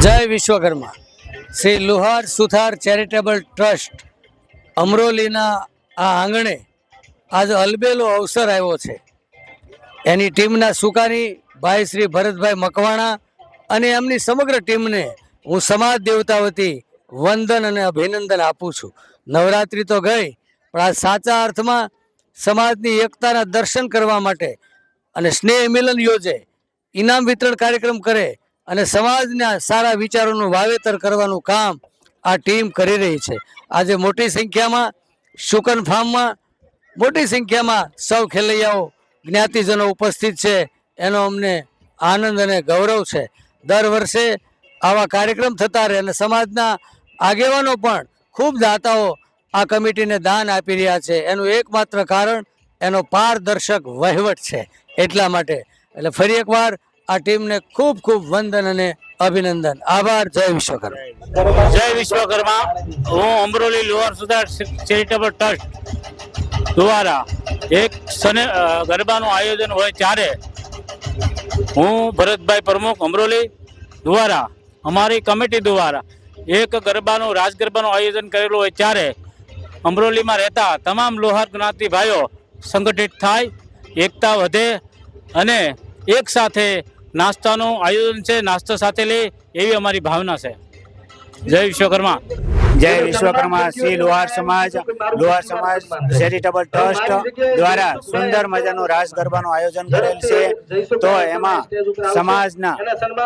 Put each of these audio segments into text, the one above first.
જય Vishwakarma Shri Luhar Suthar charitable trust અમરોલીના આ આંગણે આજે અલબેલો અવસર આવ્યો છે. એની ટીમના સુકાની ભાઈ શ્રી ભરતભાઈ મકવાણા અને એમની સમગ્ર ટીમને હું સમાજ દેવતા વતી વંદન અને અભિનંદન આપું છું. નવરાત્રિ તો ગઈ, પણ આ સાચા અર્થમાં સમાજની એકતાના દર્શન કરવા માટે અને સ્નેહ મિલન યોજે, ઇનામ વિતરણ કાર્યક્રમ કરે અને સમાજના સારા વિચારોનું વાવેતર કરવાનું કામ આ ટીમ કરી રહી છે. આજે મોટી સંખ્યામાં શુકન ફાર્મમાં મોટી સંખ્યામાં સૌ ખેલૈયાઓ, જ્ઞાતિજનો ઉપસ્થિત છે. એનો અમને આનંદ અને ગૌરવ છે. દર વર્ષે આવા કાર્યક્રમ થતા રહે અને સમાજના આગેવાનો પણ ખૂબ દાતાઓ આ કમિટીને દાન આપી રહ્યા છે. એનું એકમાત્ર કારણ એનો પારદર્શક વહીવટ છે. એટલા માટે એટલે ફરી એકવાર આ ટીમને ખૂબ ખૂબ વંદન અને અભિનંદન. આભાર, જય વિશ્વકર્મા. જય વિશ્વકર્મા. હું Amroli lower Suthar charitable trust દ્વારા એક સને ગરબાનું આયોજન હોય ત્યારે હું ભરતભાઈ પ્રમુખ અમરોલી દ્વારા, અમારી કમિટી દ્વારા એક ગરબાનું રાસ ગરબાનું આયોજન કરેલું હોય ત્યારે અમરોલીમાં રહેતા તમામ લોહાર જ્ઞાતિ ભાઈઓ સંગઠિત થાય, એકતા વધે અને એક સાથે નાસ્તાનું આયોજન છે, નાસ્તો સાથે લે એવી અમારી ભાવના છે. જય વિશ્વકર્મા. જય વિશ્વકર્મા, શ્રી લોહાર સમાજ લોહાર સમાજ ચેરિટેબલ ટ્રસ્ટ દ્વારા સુંદર મજાનું રાસ ગરબાનું આયોજન કરેલ છે. તો એમાં સમાજના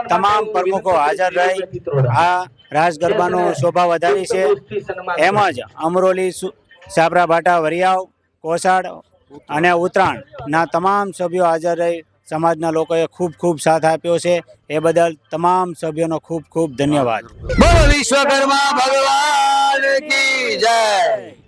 તમામ પ્રમુખો હાજર રહી આ રાસ ગરબાનું શોભા વધારી છે. એમ જ અમરોલી સાબરાભાટા સાબરા ભાટા વરિયાવ, કોસાડ અને ઉત્તરાયણના તમામ સભ્યો હાજર રહી સમાજના લોકોએ ખૂબ ખૂબ સાથ આપ્યો છે. એ બદલ તમામ સભ્યોનો ખૂબ ખૂબ ધન્યવાદ. બોલો વિશ્વકર્મા ભગવાન કી જય.